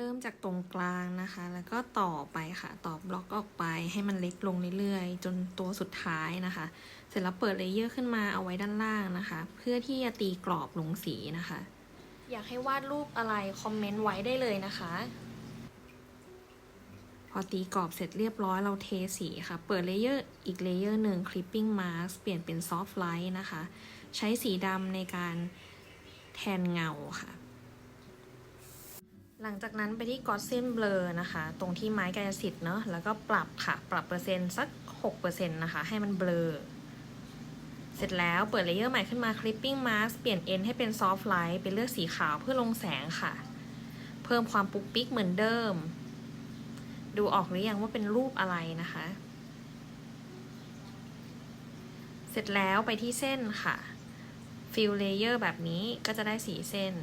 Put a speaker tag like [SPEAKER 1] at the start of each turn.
[SPEAKER 1] เริ่มจากตรงกลางนะคะ แล้วก็ต่อไปค่ะ ต่อบล็อกออกไปให้มันเล็กลงเรื่อยๆ จนตัวสุดท้ายนะคะ เสร็จแล้วเปิดเลเยอร์ขึ้นมาเอาไว้ด้านล่างนะคะ เพื่อที่จะตีกรอบลงสีนะคะ อยากให้วาดรูปอะไร คอมเมนต์ไว้ได้เลยนะคะ พอตีกรอบเสร็จเรียบร้อยเราเทสีค่ะ เปิดเลเยอร์อีกเลเยอร์หนึ่ง clipping mask เปลี่ยนเป็น soft light นะคะ ใช้สีดำในการแทนเงาค่ะ หลังจากนั้นไปที่ก o อ s เซนเบลอนะคะ ตรงที่ไม้กายสิทธิ์เนาะแล้วก็ปรับค่ะ ปรับเปอร์เซ็นต์สัก 6%นะคะ ให้มันเบลอ เสร็จแล้วเปิดเลเยอร์ใหม่ขึ้นมา clipping mask เปลี่ยน end ให้เป็น soft light เป็นเลือกสีขาวเพื่อลงแสงค่ะ เพิ่มความปุ๊กปิ๊กเหมือนเดิม ดูออกหรือยังว่าเป็นรูปอะไรนะคะ เสร็จแล้วไปที่เส้นค่ะ fill layer แบบนี้ก็จะได้สีเส้น